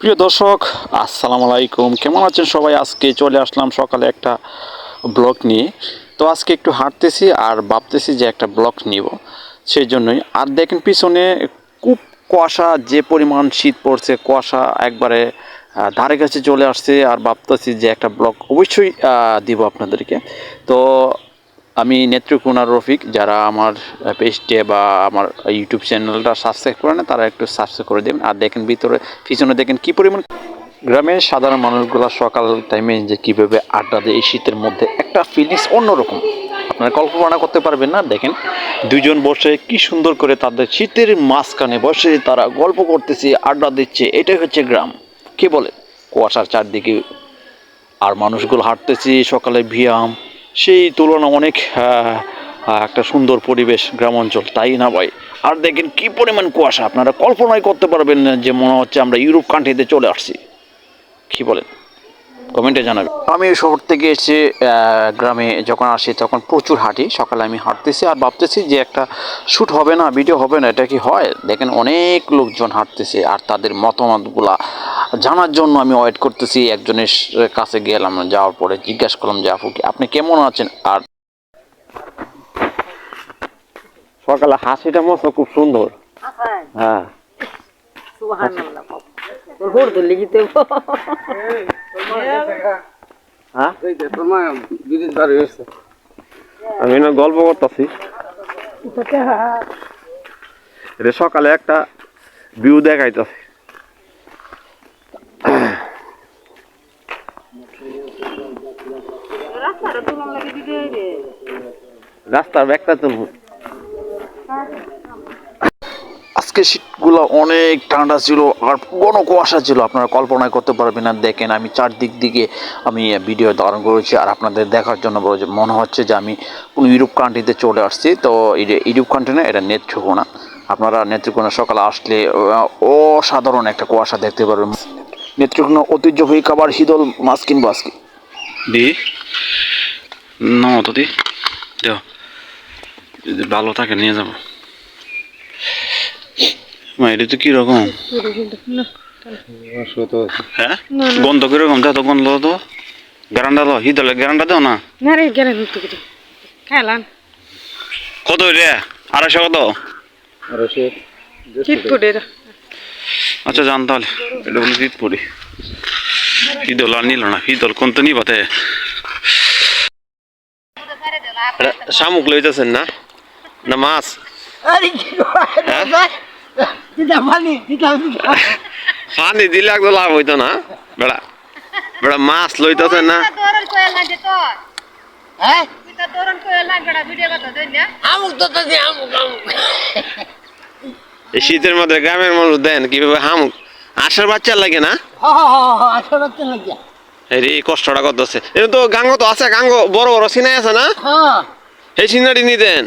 প্রিয় দর্শক, আসসালামু আলাইকুম। কেমন আছেন সবাই? আজকে চলে আসলাম সকালে একটা ব্লগ নিয়ে। তো আজকে একটু হাঁটতেছি আর ভাবতেছি যে একটা ব্লগ নিব। সেই জন্যই আর দেখেন পিছনে খুব কুয়াশা, যে পরিমাণ শীত পড়ছে, কুয়াশা একবারে ধারে কাছে চলে আসছে। আর ভাবতেছি যে একটা ব্লগ অবশ্যই দিব আপনাদেরকে। তো আমি নেত্রকোনার রফিক, যারা আমার পেজটে বা আমার ইউটিউব চ্যানেলটা সাবস্ক্রাইব করে না তারা একটু সাবস্ক্রাইব করে দেবেন। আর দেখেন ভিতরে, পিছনে দেখেন কি পরিমাণ গ্রামের সাধারণ মানুষগুলো সকাল টাইমে যে কীভাবে আড্ডা দেয়, এই শীতের মধ্যে একটা ফিলিংস অন্যরকম। আপনারা কল্পনা করতে পারবেন না, দেখেন। দুজন বসে কি সুন্দর করে তাদের শীতের মাঝখানে বসে তারা গল্প করতেছে, আড্ডা দিচ্ছে, এটাই হচ্ছে গ্রাম। কি বলে? কুয়াশার চারদিকে আর মানুষগুলো হাঁটতেছি, সকালে ব্যায়াম সেই তুলনা অনেক একটা সুন্দর পরিবেশ গ্রাম অঞ্চল তাই না ভাই? আর দেখেন কি পরিমাণ কুয়াশা, আপনারা কল্পনাই করতে পারবেন না যে মনে হচ্ছে আমরা ইউরোপ কান্ট্রিতে চলে আসছি। কি বলেন? কমেন্টে জানাবেন। আমি শহর থেকে এসে গ্রামে যখন আসি তখন প্রচুর হাঁটি। সকালে আমি হাঁটতেছি আর ভাবতেছি যে একটা শ্যুট হবে না, ভিডিও হবে না, এটা কি হয়? দেখেন অনেক লোকজন হাঁটতেছে আর তাদের মতামতগুলা জানার জন্য আমি ওয়েট করতেছি একজনের কাছে গেলাম যাওয়ার পরে জিজ্ঞাসা করলাম যে আপু আপনি কেমন আছেন? আর সকালে হাসিটা মতো খুব সুন্দর। হ্যাঁ। হ্যাঁ? আমি না গল্প করতেছি। সকালে একটা ভিউ দেখাইতেছে। রাস্তার ব্যাগটা তো আজকে শীতগুলো অনেক ঠান্ডা ছিল আর ঘন কুয়াশা ছিল আপনারা কল্পনা করতে পারবেন না। দেখেন আমি চারদিক দিকে আমি ভিডিও ধারণ করেছি আর আপনাদের দেখার জন্য বলেছি মনে হচ্ছে যে আমি কোনো ইউরোপ কান্ট্রিতে চলে আসছি। তো এই যে ইউরোপ কান্ট্রি না এটা নেত্রকোনা। আপনারা নেত্রকোনা সকালে আসলে অসাধারণ একটা কুয়াশা দেখতে পারবেন। নেত্রকোনা ঐতিহ্যবাহী খাবার শীতল মাছ কিনবো আজকে। দি। না তো দি। দেও। যদি ভালো থাকে নিয়ে যাব। মা এটা তো কীরকম হ্যাঁ? গন্ধ কীরকম দেখো গন্ধ তো। গ্যারান্ডা দাও হিদলে গ্যারান্ডা দাও না। না রে তো কত রে আড়াইশো কত? চিত করে আচ্ছা জান তাহলে। এটা বলে শীত পড়ি। হিদল আর নিল না? হিদল কোন তো নিবাতে? শামুক লইতেছেন না? না মাছ? পানি দিলে একদম লাভ হইতো না? বেড়া বেড়া মাছ লইতেছেন না? হ্যাঁ? তুই তো দৌড়ন কোয়েল না গড়া ভিডিও কথা দেন না এই শীতের মধ্যে গ্রামের মানুষ দেন কীভাবে হাম আশার বাচ্চা লাগে না? এই রে, এই কষ্টটা করতেছে। এটা তো গাঙ্গ তো আছে গাঙ্গ বড় বড় সিনাই আছে না? এই সিনারি নিতেন।